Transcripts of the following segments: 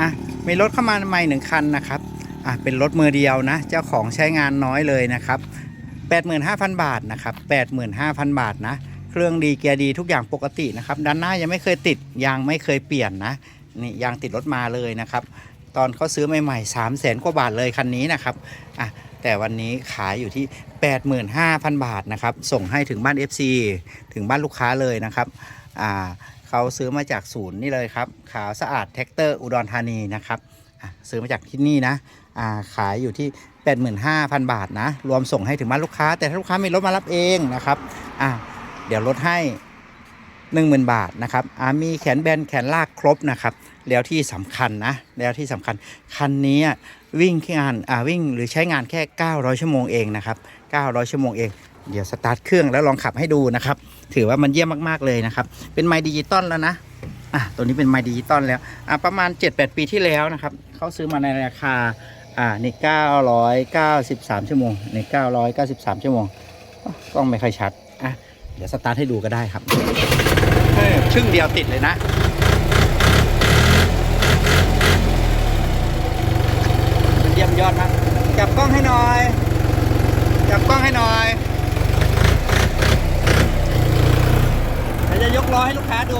อะมีรถเข้ามาใหม่หนึ่งคันนะครับอะเป็นรถมือเดียวนะ เจ้าของใช้งานน้อยเลยนะครับ85,000 บาทนะครับ85,000 บาทนะ เครื่องดีเกียร์ดีทุกอย่างปกตินะครับ ด้านหน้ายังไม่เคยติดยางไม่เคยเปลี่ยนนะนี่ยางติดรถมาเลยนะครับ ตอนเขาซื้อใหม่ๆ3 0 0แสนกว่าบาทเลยคันนี้นะครับอะแต่วันนี้ขายอยู่ที่ 85,000 บาทนะครับ ส่งให้ถึงบ้าน FC ถึงบ้านลูกค้าเลยนะครับอ่า เขาซื้อมาจากศูนย์นี่เลยครับขาวสะอาดแท็กเตอร์อุดรธานีนะครับซื้อมาจากที่นี่นะาขายอยู่ที่ 85,000 บาทนะ รวมส่งให้ถึงบ้านลูกค้า แต่ถ้าลูกค้ามีรถมารับเองนะครับเดี๋ยวลดให้ 10,000 บาทนะครับมีแขนแบนแขนลากครบนะครับ แล้วที่สำคัญนะ แล้วที่สำคัญคันนี้วิ่งแค่งานวิ่งหรือใช้งานแค่ 900 ชั่วโมงเองนะครับ 900 ชั่วโมงเอง เดี๋ยวสตาร์ทเครื่องแล้วลองขับให้ดูนะครับ ถือว่ามันเยี่ยมมากๆเลยนะครับ เป็นไมค์ดิจิตอลแล้วนะอะตัวนี้เป็นไมค์ดิจิตอลแล้วอะประมาณ 7-8 ปีที่แล้วนะครับเขาซื้อมาในราคาอ่านี่993 ชั่วโมงนี่993 ชั่วโมงกล้องไม่ค่อยชัดอะเดี๋ยวสตาร์ทให้ดูก็ได้ครับชึ่งเดียวติดเลยนะ มันเยี่ยมยอดมากจับกล้องให้หน่อย จับกล้องให้หน่อย รอให้ลูกค้าดู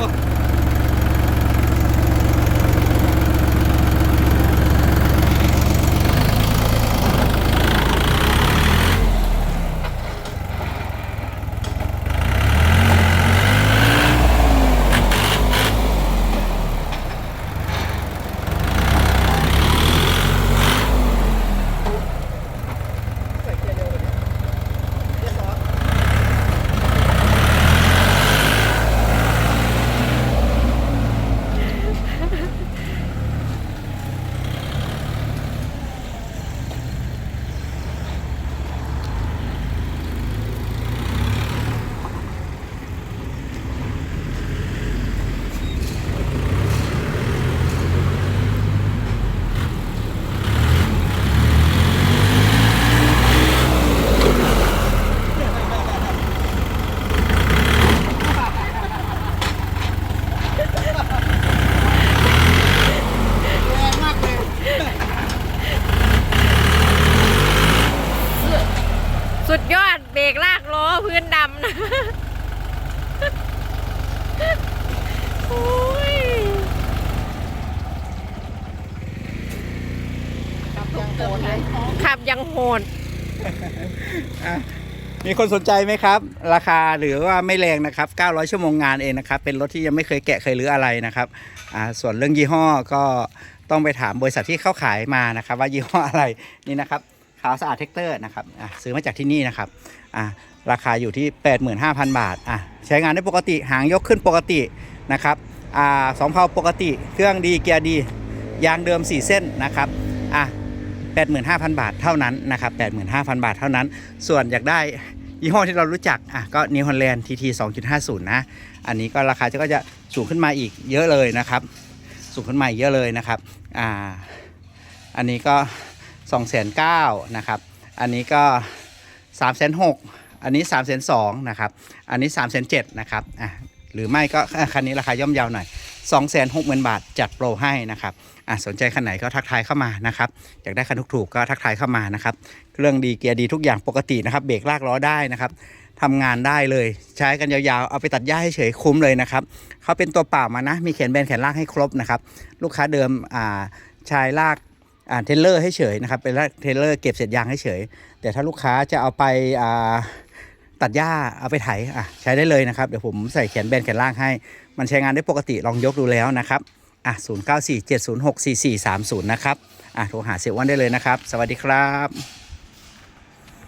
แรงมากเลย สุดยอดเบรกลากล้อพื้นดำนะโอ้ยขับยังโหดอะมีคนสนใจไหมครับ ราคาหรือว่าไม่แรงนะครับ 900 ชั่วโมงงานเองนะครับ เป็นรถที่ยังไม่เคยแกะเคยรื้ออะไรนะครับอ่าส่วนเรื่องยี่ห้อก็ต้องไปถามบริษัทที่เข้าขายมานะครับ ว่ายี่ห้ออะไรนี่นะครับ ขาวสะอาดเทคเตอร์นะครับอะซื้อมาจากที่นี่นะครับอะราคาอยู่ที่ 85,000 บาทอะใช้งานได้ปกติหางยกขึ้นปกตินะครับอ่าสองเพาปกติเครื่องดีเกียร์ดียางเดิม 4 เส้นนะครับอะ85,000 บาทเท่านั้นนะครับ85,000 บาทเท่านั้น ส่วนอยากได้ยี่ห้อที่เรารู้จักอะก็นิวฮอลแลนด์ TT 2.50นะอันนี้ก็ราคาก็จะสูงขึ้นมาอีกเยอะเลยนะครับ สูงขึ้นมาอีกเยอะเลยนะครับอ่าอันนี้ก็ 2,900นะครับ อันนี้ก็3,600อันนี้3,200นะครับ อันนี้3,700นะครับ อะ หรือไม่ก็คันนี้ราคาย่อมเยาวหน่อย260,000บาทจัดโปรให้นะครับ อะ สนใจคันไหนก็ทักทายเข้ามานะครับ อยากได้คันถูกๆก็ทักทายเข้ามานะครับ เครื่องดีเกียร์ดีทุกอย่างปกตินะครับ เบรกลากล้อได้นะครับทำงานได้เลย ใช้กันยาวๆ เอาไปตัดหญ้าให้เฉยคุ้มเลยนะครับ เขาเป็นตัวเปล่ามานะ มีแขนแบนแขนลากให้ครบนะครับ ลูกค้าเดิม อ่า ชายลาก อ่าเทเลอร์ให้เฉยนะครับเป็นเทเลอร์เก็บเศษยางให้เฉย แต่ถ้าลูกค้าจะเอาไปอ่าตัดหญ้าเอาไปไถอะใช้ได้เลยนะครับ เดี๋ยวผมใส่แขนแบนแขนล่างให้ มันใช้งานได้ปกติลองยกดูแล้วนะครับอะ0 9 4 7 0 6 4 4 3 0 นะครับอะโทรหาเสียอ้วนได้เลยนะครับ สวัสดีครับ